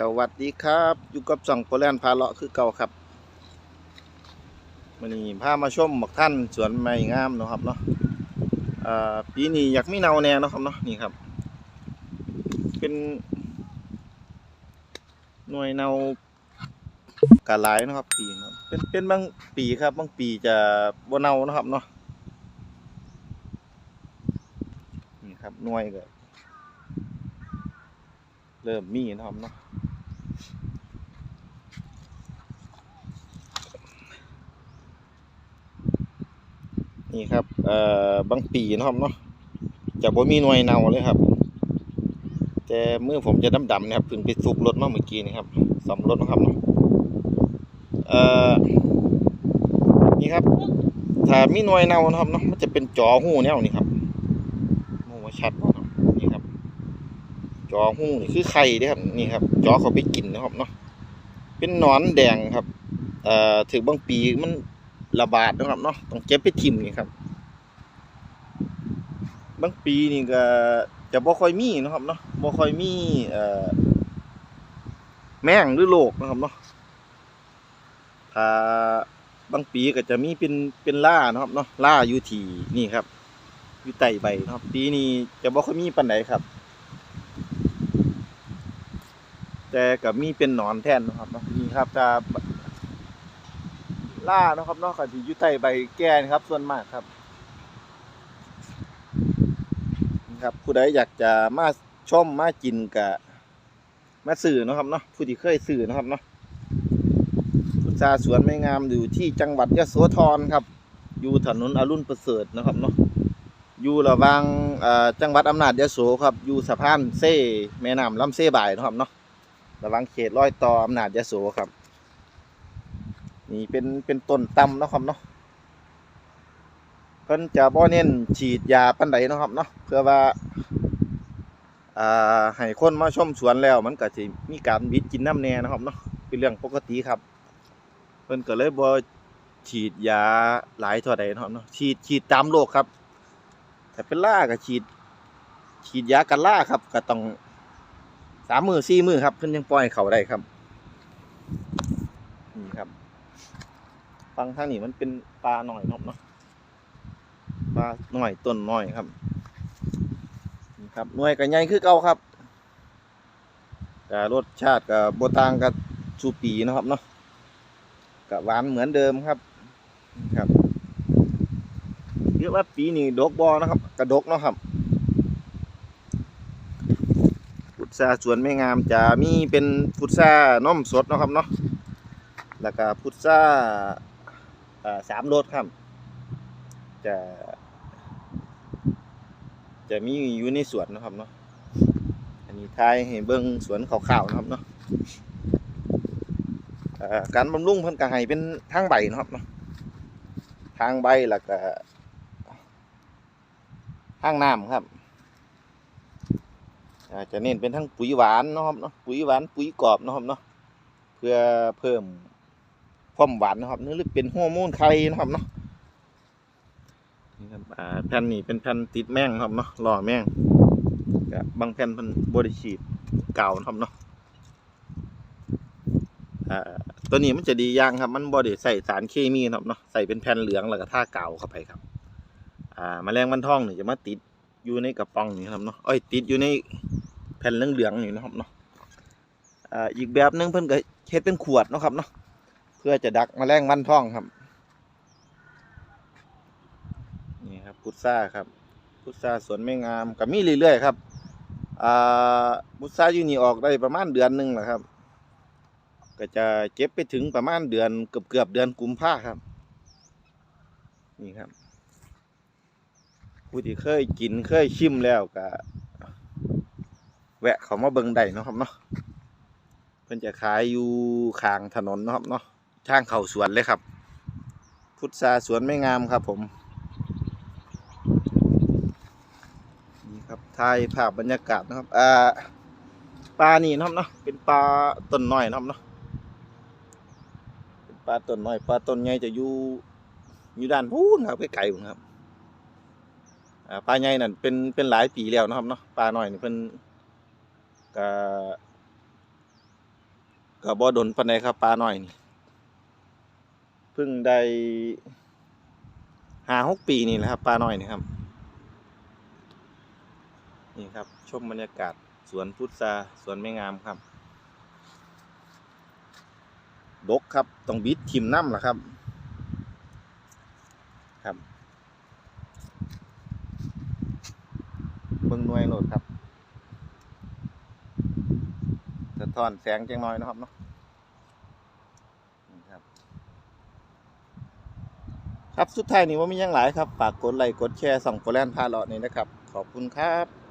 สวัสดีครับ อยู่กับส่องโปแลนด์พาเลาะคือเก่าครับวันนี้พามาชมบักท่านสวนไม้งามนะครับเนาะปีนี้อยากมีเนาแน่นะครับเนาะนี่ครับ เป็น หน่วยเนากะหลายนะครับ ปีเนะเป็นเป็นบางปีครับ บางปีจะบ่เนานะครับเนาะนี่ครับหน่วยก็เริ่มมีนะครับเนาะ นี่ครับเอ่อบางปีนะครับเนาะจะบ่มีหน่วยเน่าเลยครับ แต่มือผมจะดำๆนะครับเพิ่งไปสูบรถมาเมื่อกี้นี่ครับสำรถนะครับเนาะเอ่อนี่ครับ ถ้ามีหน่วยเน่านะครับเนาะมันจะเป็นจอหูแนวนี่ครับมองว่าชัดเนาะนี่ครับ จอหูนี่คือไข่เด้อครับนี่ครับ จอเขาไปกินนะครับเนาะเป็นหนอนแดงครับ เอ่อถึงบางปีมัน ระบาดนะครับเนาะต้องเก็บไปทิ่มนี่ครับบางปีนี่ก็จะบ่ค่อยมีนะครับเนาะบ่ค่อยมีแมงหรือโรคนะครับเนาะถ้าบางปีก็จะมีเป็นเป็นล่านะครับเนาะล่าอยู่ที่นี่ครับ อยู่ใต้ใบนะครับ ปีนี้จะบ่ค่อยมีปานใดครับ แต่กับมีเป็นหนอนแทนนะครับนี่ครับจะ ล่าเนาะครับเนาก็สิอยู่ใต้ใบแก่นะครับ ส่วนมากครับนะครับผู้ใดอยากจะมาชมมากินกะมาสื่อนะครับเนาะผู้ที่เคยสื่อนะครับเนาะพุทราสวนไม่งามอยู่ที่จังหวัดยะโสธรครับ อยู่ถนนอรุณประเสริฐนะครับเนาะอยู่ระวางจังหวัดอำนาจยะโสครับ อยู่สะพานเซ่แม่น้ำลำเซ่บ่ายนะครับเนาะระวังเขตร้อยต่ออำนาจยะโสครับ นี่เป็นเป็นต้นตำเนาะครับเนาะเพิ่นจะบ่เน้นฉีดยาปันใดเนาะครับเนาะเพื่อว่าอ่าให้คนมาชมสวนแล้วมันก็สิมีการวิดกินน้ำแน่นะครับเนาะเป็นเรื่องปกติครับ เพิ่นก็เลยบ่ฉีดยาหลายเท่าใดเนาะครับเนาะฉีดฉีดตามโรคครับแต่เป็นล่าก็ฉีด ฉีดยากันล่าครับ ก็ต้องสามมือสี่มือครับเพิ่นยังปล่อยเขาได้ครับนี่ครับ ฟังทางนี้มันเป็นปลาหน่อยเนาะเนาะปลาหน่อยต้นหน่อยครับนี่ครับหน่วยกับใหญ่คือเก่าครับแต่รสชาติกับโบตางกับชูปีนะครับเนาะกับหวานเหมือนเดิมครับนะครับเรียกว่าปีนี้ดกบอนะครับ กระดกเนาะครับพุทราสวนไม่งามจะมีเป็นพุทราน้มสดเนาะครับเนาะแล้วก็พุทรา สามรสครับ จะ จะมีอยู่ในสวนนะครับเนาะอันนี้ทายให้เบิ้งสวนขาวๆนะครับเนาะการบำรุงเพิ่นก็ให้เป็นทางใบนะครับเนาะทางใบแล้วก็ทางน้ำครับจะเน้นเป็นทั้งปุ๋ยหวานนะครับเนาะปุ๋ยหวานปุ๋ยกรอบนะครับเนาะเพื่อเพิ่ม ความหวานนะครับหรือเป็นฮอร์โมนไข่นะครับเนาะนี่ครับอ่าแผ่นนี้เป็นแผ่นติดแมงครับเนาะหล่อแมงกับบางแผ่นเป็นบริฉีดเก่านะครับเนาะตัวนี้มันจะดีอย่างครับ มันบริใส่สารเคมีนะครับเนาะใส่เป็นแผ่นเหลืองแล้วก็ท่าเก่าเข้าไปครับ อ่าแมลงวันทองนี่จะมาติดอยู่ในกระป๋องนี่ครับเนาะอ้ยติดอยู่ในแผ่นเหลืองๆนี่นะครับเนาะอ่าอีกแบบหนึงเพิ่นก็เฮ็ดเป็นขวดนะครับเนาะ พื่อจะดักมแมลงวันทองครับ นี่ครับพุทราครับพุทราสวนไม่งามก็มีเรื่อยๆครับอ่าพุทราอยู่นี่ออกได้ประมาณเดือนหนึ่งแหละครับ ก็จะเก็บไปถึงประมาณเดือนเกือบๆเดือนกุมภาครับ นี่ครับผู้ที่เคยกินเคยชิมแล้วก็แวะเขามาเบิ่งได้นะครับเนาะเพิ่นจะขายอยู่ข้างถนนนะครับเนาะ ทางเข้าสวนเลยครับ พุทราสวนไม่งามครับผม นี่ครับถ่ายภาพบรรยากาศนะครับอ่าปลานี่นะครับเนาะเป็นปลาต้นน้อยนะครับเนาะเป็นปลาต้นน้อยปลาต้นใหญ่จะอยู่อยู่ด้านพูนครับไกลๆพุ่นครับปลาใหญ่นั่นเป็นเป็นหลายปีแล้วนะครับเนาะปลาหน้อยนี่เพิ่นก็ก็บ่ดนปานใดครับปลาหน้อยนี่ พิ่งได้ห้าหกปีนี่แหละครับปลาหน้อยนี่ครับ นี่ครับ ชมบรรยากาศสวนพุทราสวนไม่งามครับ ดกครับต้องบิดทิมน้ำล่ะครับ ครับเบิ่งหน่วยโหลดครับสะท้อนแสงจังน้อยนะครับเนาะนี่ครับ ครับสุดท้ายนี้ว่ามียังหลายครับฝากกดไลค์กดแชร์ส่องโปรแลน์พาเลาะนี่นะครับ ขอบคุณครับ